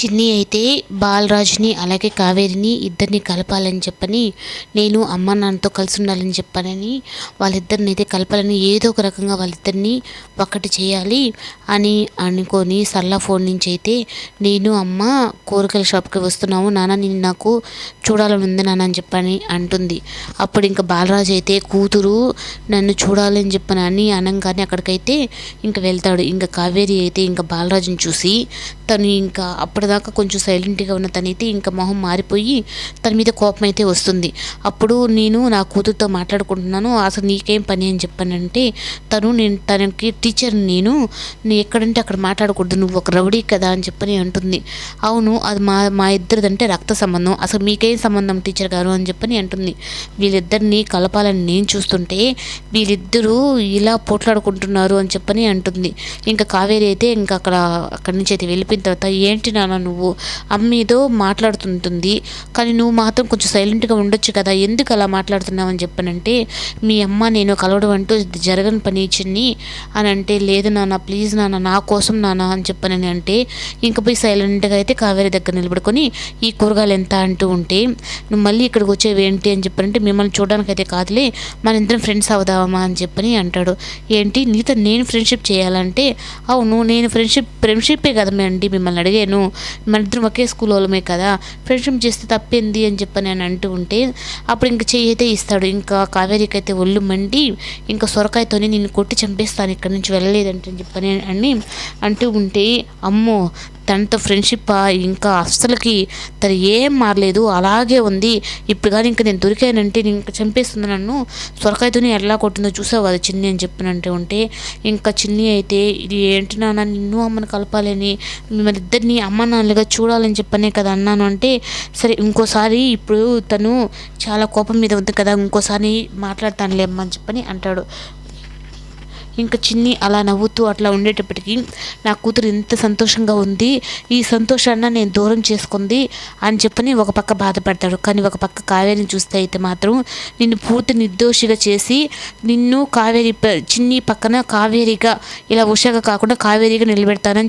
చిన్ని అయితే బాలరాజుని అలాగే కావేరిని ఇద్దరిని కలపాలని చెప్పని నేను అమ్మ నాన్నతో కలిసి ఉండాలని చెప్పానని వాళ్ళిద్దరిని అయితే కలపాలని ఏదో ఒక రకంగా వాళ్ళిద్దరిని ఒక్కటి చేయాలి అని అనుకొని సల్లా ఫోన్ నుంచి అయితే నేను అమ్మ కూరగాయల షాప్కి వస్తున్నాము నాన్న నేను నాకు చూడాలని ఉంది నాన్న అని చెప్పని అంటుంది. అప్పుడు ఇంకా బాలరాజు అయితే కూతురు నన్ను చూడాలని చెప్పని అని అనగానే అక్కడికైతే ఇంకా వెళ్తాడు. ఇంకా కావేరి అయితే ఇంకా బాలరాజుని చూసి తను ఇంకా అప్పటిదాకా కొంచెం సైలెంట్గా ఉన్న తనైతే ఇంకా మొహం మారిపోయి తన మీద కోపం అయితే వస్తుంది. అప్పుడు నేను నా కూతురుతో మాట్లాడుకుంటున్నాను. అసలు నీకేం పని అని చెప్పానంటే తను నేను తనకి టీచర్ నేను నీ ఎక్కడంటే అక్కడ మాట్లాడకూడదు. నువ్వు ఒక రౌడీ కదా అని చెప్పని అంటుంది. అవును అది మా మా ఇద్దరిదంటే రక్త సంబంధం. అసలు మీకేం సంబంధం టీచర్ గారు అని చెప్పని అంటుంది. వీళ్ళిద్దరిని కలపాలని నేను చూస్తుంటే వీళ్ళిద్దరూ ఇలా పోట్లాడుకుంటున్నారు అని చెప్పని అంటుంది. ఇంకా కావేరి అయితే ఇంకా అక్కడ అక్కడి నుంచి అయితే వెళ్ళిపోయిన తర్వాత ఏంటి నాన్న నువ్వు అమ్మ ఏదో మాట్లాడుతుంటుంది. కానీ నువ్వు మాత్రం కొంచెం సైలెంట్గా ఉండొచ్చు కదా. ఎందుకు అలా మాట్లాడుతున్నావు అని చెప్పనంటే మీ అమ్మ నేను కలవడం అంటూ జరగని పని చిన్ని అని అంటే లేదు నాన్న ప్లీజ్ నాన్న నా కోసం నాన్న అని చెప్పానని అంటే ఇంక పోయి సైలెంట్గా అయితే కావేరి దగ్గర నిలబడుకొని ఈ కూరగాయలు ఎంత? అంటూ ఉంటే నువ్వు మళ్ళీ ఇక్కడికి వచ్చేవి ఏంటి? అని చెప్పనంటే మిమ్మల్ని చూడడానికి అయితే కాదులే మన ఇద్దరం ఫ్రెండ్స్ అవుదామా? అని చెప్పని అంటాడు. ఏంటి? నీతో నేను ఫ్రెండ్షిప్ చేయాలంటే? అవును నేను ఫ్రెండ్షిప్ ఫ్రెండ్షిప్పే కదా అండి మిమ్మల్ని అడిగాను. మన ఇద్దరం ఒకే స్కూల్ వాళ్ళమే కదా. ఫ్రెండ్షిప్ చేస్తే తప్పింది అని చెప్పి నేను అంటూ ఉంటే అప్పుడు ఇంక చెయ్యి అయితే ఇస్తాడు. ఇంకా కావేరికి అయితే ఒళ్ళు మండి ఇంకా సొరకాయతోనే నిన్ను కొట్టి చంపేస్తాను ఇక్కడ నుంచి వెళ్ళలేదంటే అని చెప్పని అని అంటూ ఉంటే అమ్మో తనతో ఫ్రెండ్షిప్ ఇంకా అస్సలకి తను ఏం మారలేదు అలాగే ఉంది. ఇప్పుడు కానీ ఇంకా నేను దొరికానంటే నేను ఇంకా చంపేస్తుంది నన్ను. సొరకాయతోని ఎలా కొట్టిందో చూసావు అది చిన్ని అని చెప్పినంటే ఉంటే. ఇంకా చిన్ని అయితే ఇది ఏంటి నాన్న నిన్ను అమ్మని కలపాలని మిమ్మల్ని ఇద్దరిని అమ్మ నాన్నలుగా చూడాలని చెప్పనే కదా అన్నాను అంటే సరే ఇంకోసారి ఇప్పుడు తను చాలా కోపం మీద ఉంది కదా ఇంకోసారి మాట్లాడతానులే అమ్మ అని చెప్పని అంటాడు. ఇంకా చిన్ని అలా నవ్వుతూ అట్లా ఉండేటప్పటికి నా కూతురు ఇంత సంతోషంగా ఉంది ఈ సంతోషాన్ని నేను దూరం చేసుకుంది అని చెప్పని ఒక పక్క బాధపడతాడు. కానీ ఒక పక్క కావేరిని చూస్తే అయితే మాత్రం నిన్ను పూర్తి నిర్దోషిగా చేసి నిన్ను కావేరి ప- చిన్ని పక్కన కావేరిగా ఇలా ఉషగా కాకుండా కావేరిగా నిలబెడతానని చెప్పి